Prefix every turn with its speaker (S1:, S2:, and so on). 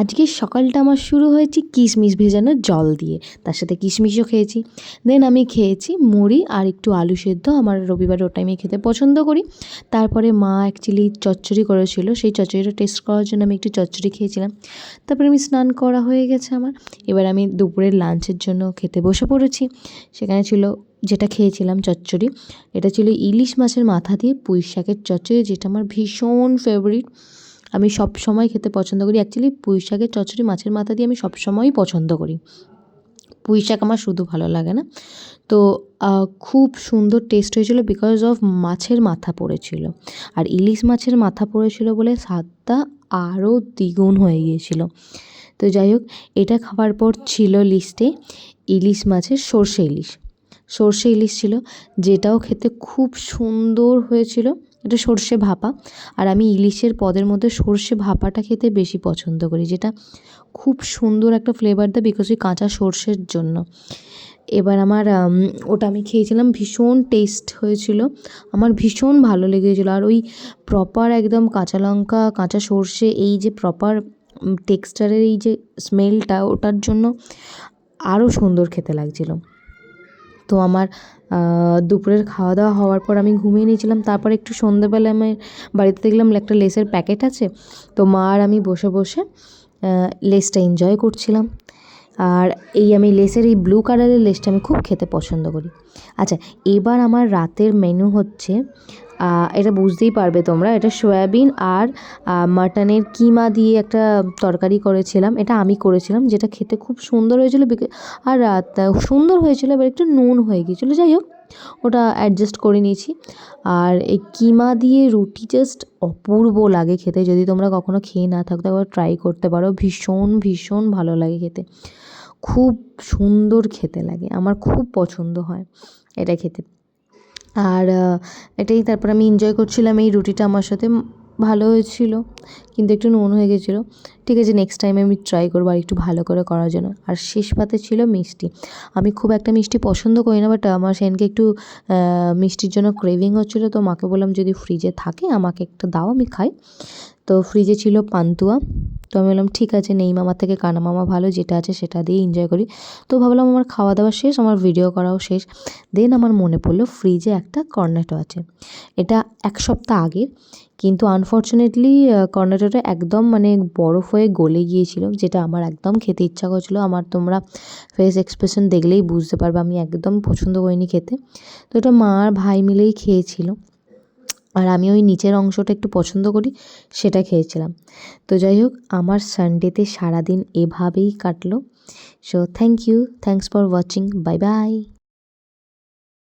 S1: আজকের সকালটা আমার শুরু হয়েছে কিশমিশ ভেজানোর জল দিয়ে। তার সাথে কিশমিশও খেয়েছি। দেন আমি খেয়েছি মুড়ি আর একটু আলু সেদ্ধ। আমার রবিবার ওটাই আমি খেতে পছন্দ করি। তারপরে মা অ্যাকচুয়ালি চচ্চড়ি করেছিল। সেই চচ্চড়িটা টেস্ট করার জন্য আমি একটু চচ্চড়ি খেয়েছিলাম। তারপরে আমি স্নান করা হয়ে গেছে আমার। এবার আমি দুপুরের লাঞ্চের জন্য খেতে বসে পড়েছি। সেখানে ছিল যেটা খেয়েছিলাম চচ্চড়ি। এটা ছিল ইলিশ মাছের মাথা দিয়ে পুঁই শাকের চচ্চড়ি, যেটা আমার ভীষণ ফেভারিট আমি সব সময় খেতে পছন্দ করি। অ্যাকচুয়ালি পুঁই শাকের চচ্চড়ি মাছের মাথা দিয়ে আমি সব সময়ই পছন্দ করি। পুঁই শাক আমার শুধু ভালো লাগে না। তো খুব সুন্দর টেস্ট হয়েছিল বিকজ অফ মাছের মাথা পড়েছিল। আর ইলিশ মাছের মাথা পড়েছিল বলে স্বাদটা আরও দ্বিগুণ হয়ে গিয়েছিল। তো যাই হোক, এটা খাবার পর ছিল লিস্টে ইলিশ মাছের সর্ষে ইলিশ। সর্ষে ইলিশ ছিল, যেটাও খেতে খুব সুন্দর হয়েছিল। এটা সর্ষে ভাপা। আর আমি ইলিশের পদের মধ্যে সর্ষে ভাপাটা খেতে বেশি পছন্দ করি, যেটা খুব সুন্দর একটা ফ্লেভার দেয় বিকজ ওই কাঁচা সর্ষের জন্য। এবার আমার ওটা আমি খেয়েছিলাম, ভীষণ টেস্ট হয়েছিল। আমার ভীষণ ভালো লেগেছিলো। আর ওই প্রপার একদম কাঁচা লঙ্কা, কাঁচা সর্ষে, এই যে প্রপার টেক্সচারের এই যে স্মেলটা ওটার জন্য আরও সুন্দর খেতে লাগছিল। তো আমার দুপুরের খাওয়া দাওয়া হওয়ার পর আমি ঘুমিয়ে নিয়েছিলাম। তারপর একটু সন্ধ্যেবেলা আমি বাড়িতে দেখলাম একটা লেসের প্যাকেট আছে। তো মা আর আমি বসে বসে লেসটা এনজয় করছিলাম। আর এই আমি লেসের এই ব্লু কালারের লেসটা আমি খুব খেতে পছন্দ করি। আচ্ছা এবার আমার রাতের মেনু হচ্ছে এটা বুঝতেই পারবে তোমরা। এটা সয়াবিন আর মাটনের কিমা দিয়ে একটা তরকারি করেছিলাম। এটা আমি করেছিলাম, যেটা খেতে খুব সুন্দর হয়েছিল আর সুন্দর হয়েছিল এবার একটু নুন হয়ে গিয়েছিল। যাই হোক, ওটা অ্যাডজাস্ট করে নিয়েছি। আর এই কিমা দিয়ে রুটি জাস্ট অপূর্ব লাগে খেতে। যদি তোমরা কখনো খেয়ে না থাকো, একবার ট্রাই করতে পারো। ভীষণ ভীষণ ভালো লাগে খেতে। খুব সুন্দর খেতে লাগে। আমার খুব পছন্দ হয় এটা খেতে। আর এটাই তারপর আমি এনজয় করছিলাম এই রুটিটা আমার সাথে। ভালো হয়েছিল, কিন্তু একটু নুন হয়ে গেছিল। ঠিক আছে নেক্সট টাইম আমি ট্রাই করব আর একটু ভালো করে করার জন্য। আর শেষ পাতে ছিল মিষ্টি। আমি খুব একটা মিষ্টি পছন্দ করি না বাট আমার সেনকে একটু মিষ্টির জন্য ক্রেভিং হচ্ছিল, তো মাকে বললাম যদি ফ্রিজে থাকে, আমাকে একটা দাও, আমি খাই। তো ফ্রিজে ছিল পান্তুয়া। তো আমি বললাম, ঠিক আছে, নেই মামার থেকে কানা মামা ভালো, যেটা আছে সেটা দিয়ে এনজয় করি। তো ভাবলাম আমার খাওয়া দাওয়া শেষ, আমার ভিডিও করাও শেষ। দেন আমার মনে পড়ল ফ্রিজে একটা কর্নেটো আছে। এটা এক সপ্তাহ আগের, কিন্তু আনফর্চুনেটলি কর্নেটোটা একদম মানে বরফ হয়ে গলে গিয়েছিল, যেটা আমার একদম খেতে ইচ্ছা করছিল। আমার তোমরা ফেস এক্সপ্রেশন দেখলেই বুঝতে পারবে, আমি একদম পছন্দ করিনি খেতে। তো এটা মা আর ভাই মিলেই খেয়েছিল। আর আমি ওই নিচের অংশটা একটু পছন্দ করি, সেটা খেয়েছিলাম। তো যাই হোক, আমার সানডেতে সারাদিন এভাবেই কাটলো। So thank you thanks for watching bye bye